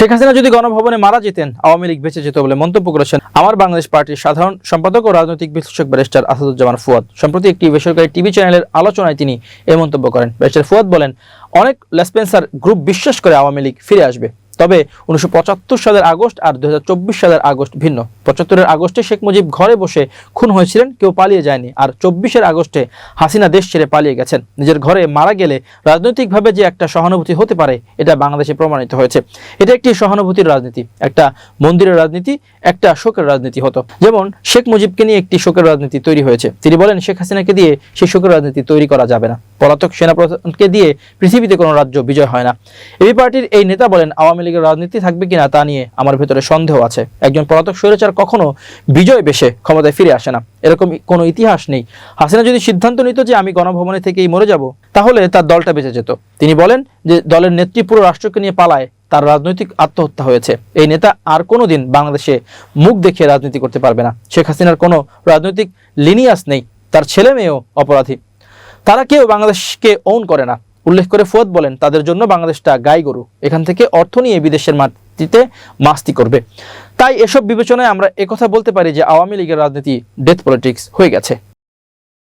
শেখ হাসিনা যদি গণভবনে মারা যেতেন, আওয়ামী লীগ বেঁচে যেত বলে মন্তব্য করেছেন আমার বাংলাদেশ পার্টির সাধারণ সম্পাদক ও রাজনৈতিক বিশ্লেষক ব্যারিস্টার আসাদুজ্জামান ফুয়াদ। সম্প্রতি একটি বেসরকারি টিভি চ্যানেলের আলোচনায় তিনি এই মন্তব্য করেন। ব্যারিস্টার ফুয়াদ বলেন, অনেক লেসপেন্সার গ্রুপ বিশ্বাস করে আওয়ামী লীগ ফিরে আসবে। তবে উনিশশো পঁচাত্তর সালের আগস্ট আর দুই হাজার চব্বিশ সালের আগস্ট ভিন্ন। পঁচাত্তরের আগস্টে শেখ মুজিব ঘরে বসে খুন হয়েছিলেন, কেউ পালিয়ে যায়নি। আর চব্বিশের আগস্টে হাসিনা দেশ ছেড়ে পালিয়ে গেছেন। নিজের ঘরে মারা গেলে রাজনৈতিকভাবে যে একটা সহানুভূতি হতে পারে, এটা বাংলাদেশে প্রমাণিত হয়েছে। এটা একটি সহানুভূতির রাজনীতি, একটা মন্দিরের রাজনীতি, একটা শোকের রাজনীতি হতো। যেমন শেখ মুজিবকে নিয়ে একটি শোকের রাজনীতি তৈরি হয়েছে। তিনি বলেন, শেখ হাসিনাকে দিয়ে সেই শোকের রাজনীতি তৈরি করা যাবে না। পলাতক সেনাপ্রধানকে দিয়ে পৃথিবীতে কোনো রাজ্য বিজয় হয় না। এবি পার্টির এই নেতা বলেন, আওয়ামী লীগের রাজনীতি থাকবে কিনা তা নিয়ে আমার ভেতরে সন্দেহ আছে। একজন পলাতক স্বৈরাচার কখনো বিজয় বেশে ক্ষমতায় ফিরে আসে না। এরকম কোনো ইতিহাস নেই। হাসিনা যদি সিদ্ধান্ত নিত যে আমি গণভবনে থেকেই মরে যাব, তাহলে তার দলটা বেঁচে যেত। তিনি বলেন যে দলের নেত্রী পুরো রাষ্ট্রকে নিয়ে পালায়, তার রাজনৈতিক আত্মহত্যা হয়েছে। এই নেতা আর কোনোদিন বাংলাদেশে মুখ দেখিয়ে রাজনীতি করতে পারবে না। শেখ হাসিনার কোনো রাজনৈতিক লিনিয়াস নেই। তার ছেলে মেয়েও অপরাধী। তারা কেউ বাংলাদেশকে ওন করে না। উল্লেখ করে ফুয়াদ বলেন, তাদের জন্য বাংলাদেশটা গাই গরু। এখান থেকে অর্থ নিয়ে বিদেশের মাটিতে মাস্তি করবে। তাই এসব বিবেচনায় আমরা একথা বলতে পারি যে আওয়ামী লীগের রাজনীতি ডেথ পলিটিক্স হয়ে গেছে।